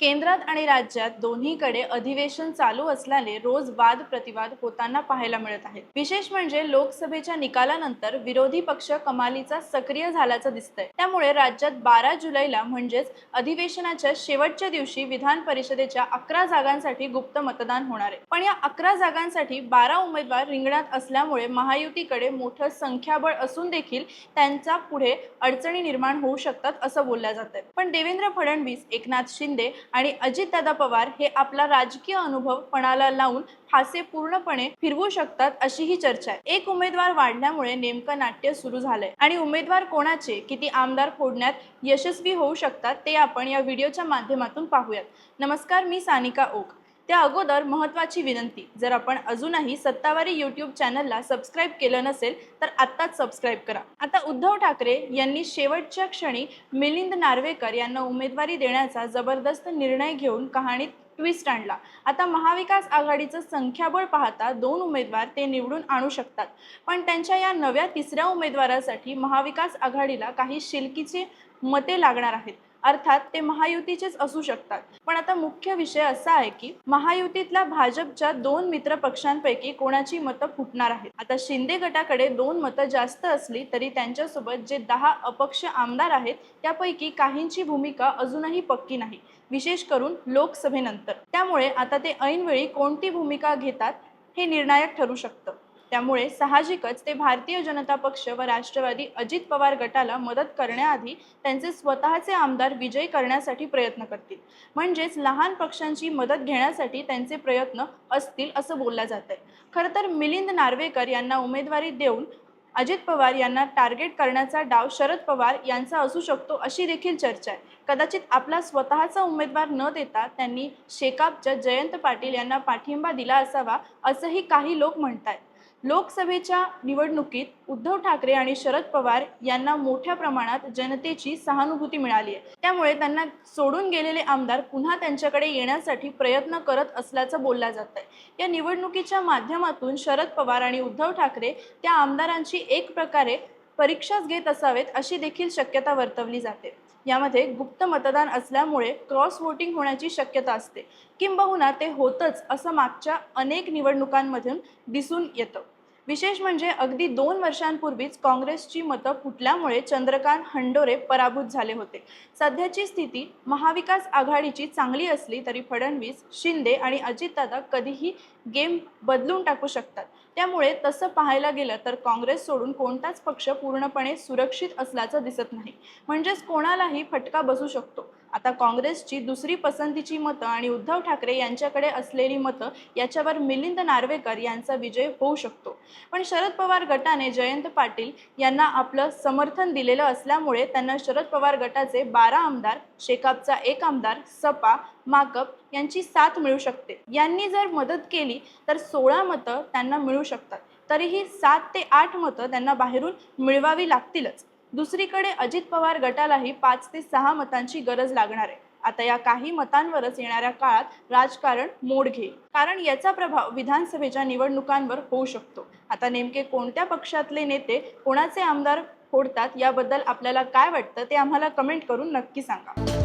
केंद्रात आणि राज्यात दोन्हीकडे अधिवेशन चालू असल्याने रोज वाद प्रतिवाद होताना पाहायला मिळत आहेत. विशेष म्हणजे लोकसभेच्या निकालानंतर विरोधी पक्ष कमालीचा सक्रिय झाल्याचं दिसतंय. त्यामुळे राज्यात बारा जुलैला म्हणजेच अधिवेशनाच्या शेवटच्या दिवशी विधान परिषदेच्या अकरा जागांसाठी गुप्त मतदान होणार आहे. पण या अकरा जागांसाठी बारा उमेदवार रिंगणात असल्यामुळे महायुतीकडे मोठं संख्याबळ असून देखील त्यांच्या पुढे अडचणी निर्माण होऊ शकतात असं बोललं जात पण देवेंद्र फडणवीस एकनाथ शिंदे आणि अजितदादा पवार हे आपला राजकीय अनुभव पणाला लावून फासे पूर्णपणे फिरवू शकतात अशी ही चर्चा आहे. एक उमेदवार वाढल्यामुळे नेमकं नाट्य सुरू झालंय. आणि उमेदवार कोणाचे? किती आमदार फोडण्यात यशस्वी होऊ शकतात? ते आपण या व्हिडिओच्या माध्यमातून पाहूयात. नमस्कार मी सानिका ओक. त्या अगोदर महत्त्वाची विनंती जर आपण अजूनही सत्तावारी यूट्यूब चॅनलला सबस्क्राईब केलं नसेल तर आत्ताच सबस्क्राईब करा. आता उद्धव ठाकरे यांनी शेवटच्या क्षणी मिलिंद नार्वेकर यांना उमेदवारी देण्याचा जबरदस्त निर्णय घेऊन कहाणीत ट्विस्ट आणला. आता महाविकास आघाडीचं संख्याबळ पाहता दोन उमेदवार ते निवडून आणू शकतात. पण त्यांच्या या नव्या तिसऱ्या उमेदवारासाठी महाविकास आघाडीला काही शिलकीचे मते लागणार आहेत. अर्थात ते महायुतीचेच असू शकतात. पण आता मुख्य विषय असा आहे की महायुतीतल्या भाजपच्या दोन मित्र पक्षांपैकी कोणाची मतं फुटणार आहेत? आता शिंदे गटाकडे दोन मतं जास्त असली तरी त्यांच्यासोबत जे दहा अपक्ष आमदार आहेत त्यापैकी काहींची भूमिका अजूनही पक्की नाही विशेष करून लोकसभेनंतर. त्यामुळे आता ते ऐनवेळी कोणती भूमिका घेतात हे निर्णायक ठरू शकतं. त्यामुळे साहजिकच ते भारतीय जनता पक्ष व राष्ट्रवादी अजित पवार गटाला मदत करण्याआधी त्यांचे स्वतःचे आमदार विजयी करण्यासाठी प्रयत्न करतील. म्हणजेच लहान पक्षांची मदत घेण्यासाठी त्यांचे प्रयत्न असतील असं बोललं जात आहे खरं तर मिलिंद नार्वेकर यांना उमेदवारी देऊन अजित पवार यांना टार्गेट करण्याचा डाव शरद पवार यांचा असू शकतो अशी देखील चर्चा आहे. कदाचित आपला स्वतःचा उमेदवार न देता त्यांनी शेकापच्या जयंत पाटील यांना पाठिंबा दिला असावा असंही काही लोक म्हणतात लोकसभेच्या निवडणुकीत उद्धव ठाकरे आणि शरद पवार यांना मोठ्या प्रमाणात जनतेची सहानुभूती मिळाली आहे. त्यामुळे त्यांना सोडून गेलेले आमदार पुन्हा त्यांच्याकडे येण्यासाठी प्रयत्न करत असल्याचं बोललं जात आहे या निवडणुकीच्या माध्यमातून शरद पवार आणि उद्धव ठाकरे त्या आमदारांची एक प्रकारे परीक्षाच घेत असावेत अशी देखील शक्यता वर्तवली जाते. यामध्ये गुप्त मतदान असल्यामुळे क्रॉस वोटिंग होण्याची शक्यता असते. किंबहुना ते होतच असं मागच्या अनेक निवडणुकांमधून दिसून येतं. विशेष म्हणजे अगदी दोन वर्षांपूर्वीच काँग्रेसची मतं फुटल्यामुळे चंद्रकांत हंडोरे पराभूत झाले होते. सध्याची स्थिती महाविकास आघाडीची चांगली असली तरी फडणवीस शिंदे आणि अजितदादा कधीही गेम बदलून टाकू शकतात. त्यामुळे तसं पाहायला गेलं तर काँग्रेस सोडून कोणताच पक्ष पूर्णपणे सुरक्षित असल्याचं दिसत नाही. म्हणजेच कोणालाही फटका बसू शकतो. आता काँग्रेसची दुसरी पसंतीची मतं आणि उद्धव ठाकरे यांच्याकडे असलेली मतं याच्यावर मिलिंद नार्वेकर यांचा विजय होऊ शकतो. पण शरद पवार गटाने जयंत पाटील यांना आपलं समर्थन दिलेलं असल्यामुळे त्यांना शरद पवार गटाचे बारा आमदार शेकापचा एक आमदार सपा माकप यांची साथ मिळू शकते. यांनी जर मदत केली तर सोळा मतं त्यांना मिळू शकतात. तरीही सात ते आठ मतं त्यांना बाहेरून मिळवावी लागतीलच. दुसरीकडे अजित पवार गटालाही पाच ते सहा मतांची गरज लागणार आहे. आता या काही मतांवरच येणाऱ्या काळात राजकारण मोड घेईल कारण याचा प्रभाव विधानसभेच्या निवडणुकांवर होऊ शकतो. आता नेमके कोणत्या पक्षातले नेते कोणाचे आमदार फोडतात याबद्दल आपल्याला काय वाटतं ते आम्हाला कमेंट करून नक्की सांगा.